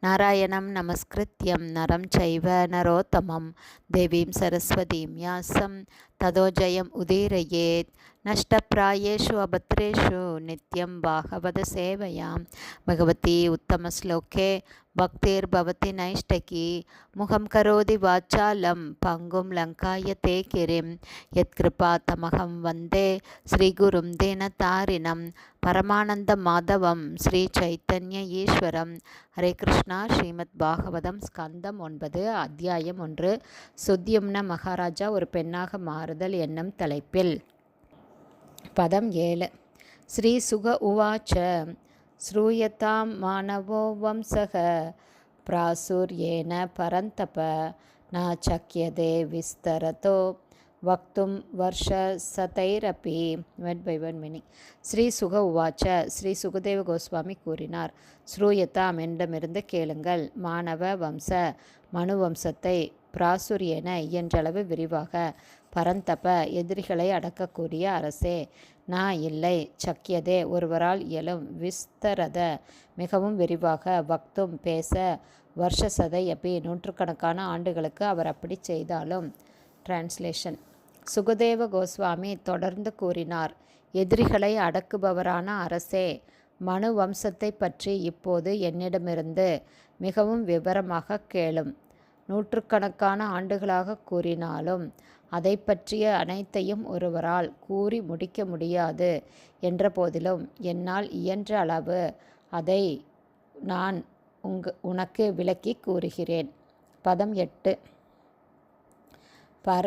நாராயணம் நமஸ்கிருத்தியம் நரம் சைவ நரோத்தமம் தேவீம் சரஸ்வதீம் யாசம். ததோஜயம் உதீரயேத். நஷ்டப்பிராயேஷு அபத்ரேஷு நித்யம் பாகவத சேவையாம். பகவதி உத்தமஸ்லோகே பக்தேர் பவதி நைஷ்டகி. முகம் கரோதி வாச்சாலம். பங்கும் லங்காய தே கிரிம் யத்கிருபா தமகம் வந்தே. ஸ்ரீகுரும் தேனதாரிணம். பரமானந்த மாதவம் ஸ்ரீ சைத்தன்ய ஈஸ்வரம் ஹரே கிருஷ்ணா. ஸ்ரீமத் பாகவதம் ஸ்கந்தம் ஒன்பது அத்தியாயம் ஒன்று. சுத்தியம்ன மகாராஜா ஒரு பெண்ணாக மாறுதல் என்னும் தலைப்பில். பதம் ஏழு. ஸ்ரீ சுக உவாச்ச. ஸ்ரூயதாம் மாணவோ வம்சக. பிராசுர்யேன பரந்தப. ந சக்கியதே விஸ்தரதோ. வக்தும் வருஷ சதைரப்பி வெட் பை ஒன் மினி ஸ்ரீ சுக உவாச்ச ஸ்ரீ சுகதேவ கோஸ்வாமி கூறினார். ஸ்ரூயதாம் என்னிடமிருந்து கேளுங்கள். மாணவ வம்ச மனு வம்சத்தை பிராசுரியன இயன்றளவு விரிவாக பரந்தப எதிரிகளை அடக்கக்கூடிய அரசே நான் இல்லை சக்கியதே ஒருவரால் இயலும் விஸ்தரத மிகவும் விரிவாக வக்தும் பேச வருஷ சதை எப்பி நூற்றுக்கணக்கான ஆண்டுகளுக்கு அவர் அப்படி செய்தாலும் டிரான்ஸ்லேஷன் சுகதேவ கோஸ்வாமி தொடர்ந்து கூறினார் எதிரிகளை அடக்குபவரான அரசே மனு வம்சத்தை பற்றி இப்போது என்னிடமிருந்து மிகவும் விவரமாக கேளும். நூற்றுக்கணக்கான ஆண்டுகளாக கூறினாலும் அதை பற்றிய அனைத்தையும் ஒருவரால் கூறி முடிக்க முடியாது என்ற போதிலும் என்னால் இயன்ற அளவு அதை நான் உங்க உனக்கு விளக்கி கூறுகிறேன். பதம் எட்டு. பர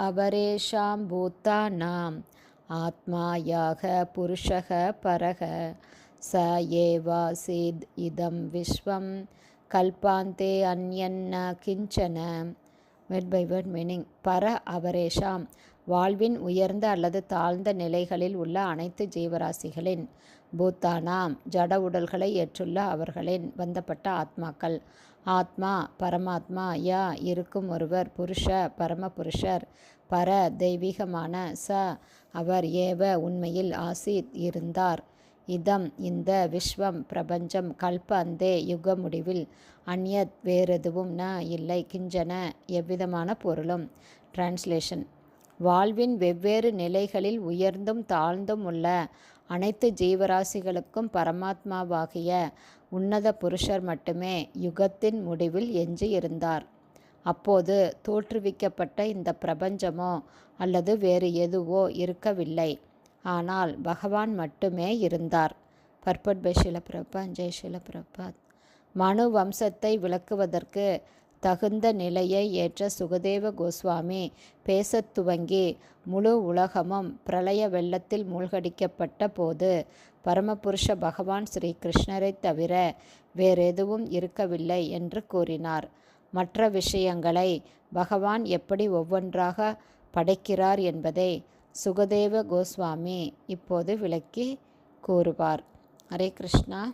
அபரேஷாம் பூத்தானாம். ஆத்மாயாக புருஷக பரக. ச ஏவாசீத் இதம் விஸ்வம். கல்பாந்தே அந்யன்ன கிஞ்சன. வெட் பை வெட் மீனிங் பர அவரேஷாம். வாழ்வின் உயர்ந்த அல்லது தாழ்ந்த நிலைகளில் உள்ள அனைத்து ஜீவராசிகளின் பூத்தானாம். ஜட உடல்களை ஏற்றுள்ள அவர்களின் பந்தப்பட்ட ஆத்மாக்கள். ஆத்மா பரமாத்மா யா இருக்கும் ஒருவர் புருஷ பரமபுருஷர் பர தெய்வீகமான ச அவர் ஏவ உண்மையில் ஆசித் இருந்தார். இதம் இந்த விஸ்வம் பிரபஞ்சம் கல்ப அந்தே யுக முடிவில் அந்யத் வேறெதுவும் ந இல்லை கிஞ்சன எவ்விதமான பொருளும். டிரான்ஸ்லேஷன் வாழ்வின் வெவ்வேறு நிலைகளில் உயர்ந்தும் தாழ்ந்தும் உள்ள அனைத்து ஜீவராசிகளுக்கும் பரமாத்மாவாகிய உன்னத புருஷர் மட்டுமே யுகத்தின் முடிவில் எஞ்சியிருந்தார். அப்போது தோற்றுவிக்கப்பட்ட இந்த பிரபஞ்சமோ அல்லது வேறு எதுவோ இருக்கவில்லை. ஆனால் பகவான் மட்டுமே இருந்தார். பர்பட் பை ஷிலபிரபா ஜெய் ஷிலபிரபாத் மனு வம்சத்தை விளக்குவதற்கு தகுந்த நிலையை ஏற்ற சுகதேவ கோஸ்வாமி பேசத் துவங்கி முழு உலகமும் பிரளய வெள்ளத்தில் மூழ்கடிக்கப்பட்ட போது பரமபுருஷ பகவான் ஸ்ரீ கிருஷ்ணரை தவிர வேறெதுவும் இருக்கவில்லை என்று கூறினார். மற்ற விஷயங்களை பகவான் எப்படி ஒவ்வொன்றாக படைக்கிறார் என்பதை சுகதேவ கோஸ்வாமி இப்போது விளக்கி கூறுவார். ஹரே கிருஷ்ணா.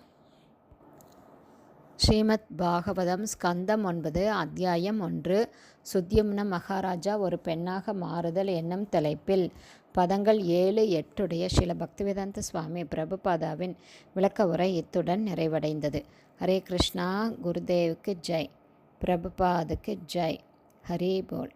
ஸ்ரீமத் பாகவதம் ஸ்கந்தம் ஒன்பது அத்தியாயம் ஒன்று. சுத்யும்ன மகாராஜா ஒரு பெண்ணாக மாறுதல் என்னும் தலைப்பில் பதங்கள் ஏழு எட்டுடைய சில பக்திவேதாந்த சுவாமி பிரபுபாதாவின் விளக்க உரை இத்துடன் நிறைவடைந்தது. ஹரே கிருஷ்ணா குருதேவுக்கு ஜெய். பிரபுபாதுக்கு ஜெய். ஹரி போல்.